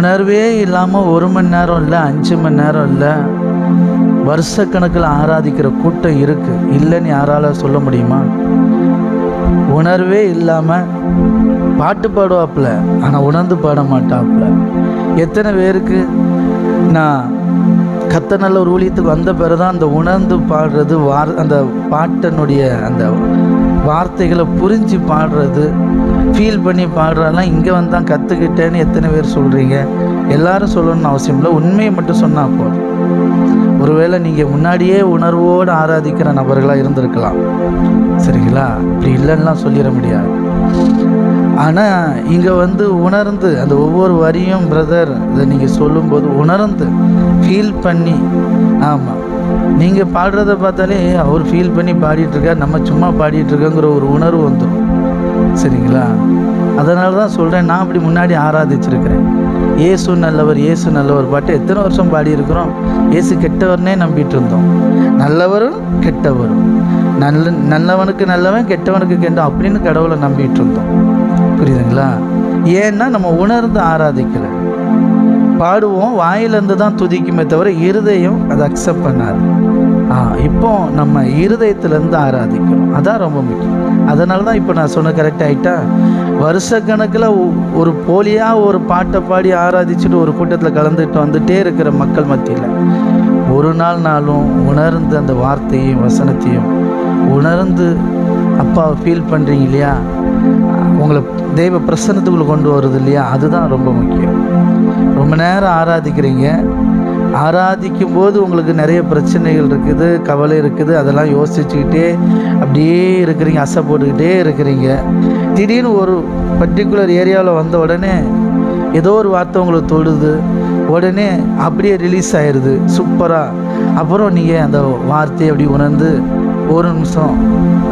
உணர்வே இல்லாமல் ஒரு மணி நேரம் இல்லை அஞ்சு மணி நேரம் இல்லை. வருஷக்கணக்கில் ஆராதிக்கிற கூட்டம் இருக்கு. இல்லைன்னு யாரால சொல்ல முடியுமா? உணர்வே இல்லாமல் பாட்டு பாடுவாப்புல ஆனால் உணர்ந்து பாட மாட்டாப்புல. எத்தனை பேருக்கு நான் கத்த நல்ல ஒரு ஊழியத்துக்கு வந்த பிறகு தான் அந்த உணர்ந்து பாடுறது வார் அந்த பாட்டனுடைய அந்த வார்த்தைகளை புரிஞ்சு பாடுறது ஃபீல் பண்ணி பாடுறதெல்லாம் இங்கே வந்து தான் கற்றுக்கிட்டேன்னு எத்தனை பேர் சொல்கிறீங்க எல்லாரும் சொல்லணும்னு அவசியம் இல்லை. உண்மையை மட்டும் சொன்னால் போதும். ஒருவேளை நீங்கள் முன்னாடியே உணர்வோடு ஆராதிக்கிற நபர்களாக இருந்திருக்கலாம். சரிங்களா? அப்படி இல்லைன்னா சொல்லிட முடியாது. ஆனால் இங்கே வந்து உணர்ந்து அந்த ஒவ்வொரு வரியும் பிரதர் இதை நீங்கள் சொல்லும்போது உணர்ந்து ஃபீல் பண்ணி ஆமாம் நீங்கள் பாடுறத பார்த்தாலே அவர் ஃபீல் பண்ணி பாடிட்டுருக்கார் நம்ம சும்மா பாடிட்டுருக்கோங்கிற ஒரு உணர்வு வந்துடும் சரிங்களா? அதனால தான் சொல்கிறேன் நான் அப்படி முன்னாடி ஆராதிச்சிருக்கிறேன். இயேசு நல்லவர் இயேசு நல்லவர் பாட்டு எத்தனை வருஷம் பாடியிருக்கிறோம்? ஏசு கெட்டவர்னே நம்பிட்டு இருந்தோம் நல்லவரும் கெட்டவரும். நல்ல நல்லவனுக்கு நல்லவன் கெட்டவனுக்கு கெட்டோம் அப்படின்னு கடவுளை நம்பிட்டு இருந்தோம் புரியுதுங்களா? ஏன்னா நம்ம உணர்ந்து ஆராதிக்கலை. பாடுவோம் வாயிலிருந்து தான் துதிக்குமே தவிர இருதயம் அதை அக்செப்ட் பண்ணாது. ஆ இப்போ நம்ம இருதயத்திலேருந்து ஆராதிக்கணும் அதான் ரொம்ப முக்கியம். அதனால தான் இப்போ நான் சொன்ன கரெக்ட் ஆகிட்டா வருஷக்கணக்கில் ஒரு போலியாக ஒரு பாட்டை பாடி ஆராதிச்சுட்டு ஒரு கூட்டத்தில் கலந்துட்டு வந்துட்டே இருக்கிற மக்கள் மத்தியில் ஒரு நாள் நாளும் உணர்ந்து அந்த வார்த்தையும் வசனத்தையும் உணர்ந்து அப்பாவை ஃபீல் பண்ணுறீங்க இல்லையா? உங்களை தெய்வ பிரசன்னத்துக்குள்ளே கொண்டு வருது இல்லையா? அதுதான் ரொம்ப முக்கியம். ரொம்ப நேரம் ஆராதிக்கிறீங்க. ஆராதிக்கும் போது உங்களுக்கு நிறைய பிரச்சனைகள் இருக்குது கவலை இருக்குது. அதெல்லாம் யோசிச்சுக்கிட்டே அப்படியே இருக்கிறீங்க அசை போட்டுக்கிட்டே இருக்கிறீங்க. திடீர்னு ஒரு பர்டிகுலர் ஏரியாவில் வந்த உடனே ஏதோ ஒரு வார்த்தை உங்களுக்கு தொடுது. உடனே அப்படியே ரிலீஸ் ஆயிடுது சூப்பராக அப்புறம் நீங்கள் அந்த வார்த்தையை அப்படி உணர்ந்து ஒரு நிமிஷம்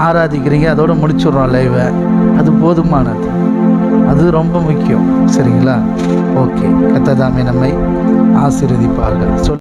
ஆராதிக்கிறீங்க. அதோடு முடிச்சுடுறோம் லைவை அது போதுமானது. அது ரொம்ப முக்கியம். சரிங்களா? ஓகே. கத்ததாமே நம்மை ஆசீர்வதிப்பார்கள். சொல்